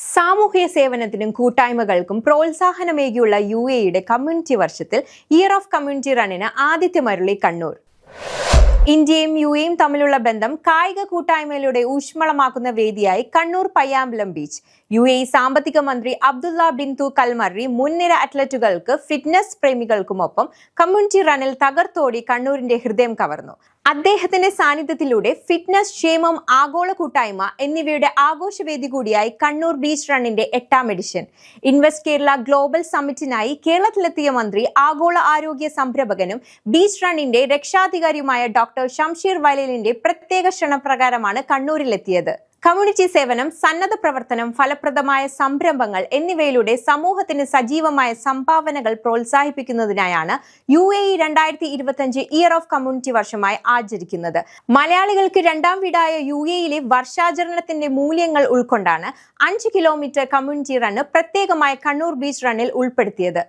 സാമൂഹ്യ സേവനത്തിനും കൂട്ടായ്മകൾക്കും പ്രോത്സാഹനമേകിയുള്ള യു എയുടെ കമ്മ്യൂണിറ്റി വർഷത്തിൽ ഇയർ ഓഫ് കമ്മ്യൂണിറ്റി റണ്ണിന് ആദിത്യമരുളി കണ്ണൂർ. ഇന്ത്യയും യു എയും തമ്മിലുള്ള ബന്ധം കായിക കൂട്ടായ്മയിലൂടെ ഊഷ്മളമാക്കുന്ന വേദിയായി Kannur Payyambalam beach. U A സാമ്പത്തിക മന്ത്രി അബ്ദുള്ള ബിന്ദു കൽമറി മുൻനിര അത്ലറ്റുകൾക്ക് ഫിറ്റ്നസ് പ്രേമികൾക്കുമൊപ്പം കമ്മ്യൂണിറ്റി റണ്ണിൽ തകർത്തോടി കണ്ണൂരിന്റെ ഹൃദയം കവർന്നു. അദ്ദേഹത്തിന്റെ സാന്നിധ്യത്തിലൂടെ ഫിറ്റ്നസ് ക്ഷേമം ആഗോള കൂട്ടായ്മ എന്നിവയുടെ ആഘോഷവേദി കൂടിയായി കണ്ണൂർ ബീച്ച് റണ്ണിന്റെ എട്ടാം എഡിഷൻ. ഇൻവെസ്റ്റ് കേരള ഗ്ലോബൽ സമ്മിറ്റിനായി കേരളത്തിലെത്തിയ മന്ത്രി ആഗോള ആരോഗ്യ സംരംഭകനും ബീച്ച് റണ്ണിന്റെ രക്ഷാധികാരിയുമായ ഡോക്ടർ ഷംഷീർ വയലിലിന്റെ പ്രത്യേക ക്ഷണപ്രകാരമാണ് കണ്ണൂരിലെത്തിയത്. കമ്മ്യൂണിറ്റി സേവനം സന്നദ്ധ പ്രവർത്തനം ഫലപ്രദമായ സംരംഭങ്ങൾ എന്നിവയിലൂടെ സമൂഹത്തിന് സജീവമായ സംഭാവനകൾ പ്രോത്സാഹിപ്പിക്കുന്നതിനായാണ് യു എ ഇ രണ്ടായിരത്തി ഇയർ ഓഫ് കമ്മ്യൂണിറ്റി വർഷമായി ആചരിക്കുന്നത്. മലയാളികൾക്ക് രണ്ടാം വീടായ യു എയിലെ വർഷാചരണത്തിന്റെ മൂല്യങ്ങൾ ഉൾക്കൊണ്ടാണ് അഞ്ച് കിലോമീറ്റർ കമ്മ്യൂണിറ്റി റണ്ണ് പ്രത്യേകമായി കണ്ണൂർ ബീച്ച് റണ്ണിൽ ഉൾപ്പെടുത്തിയത്.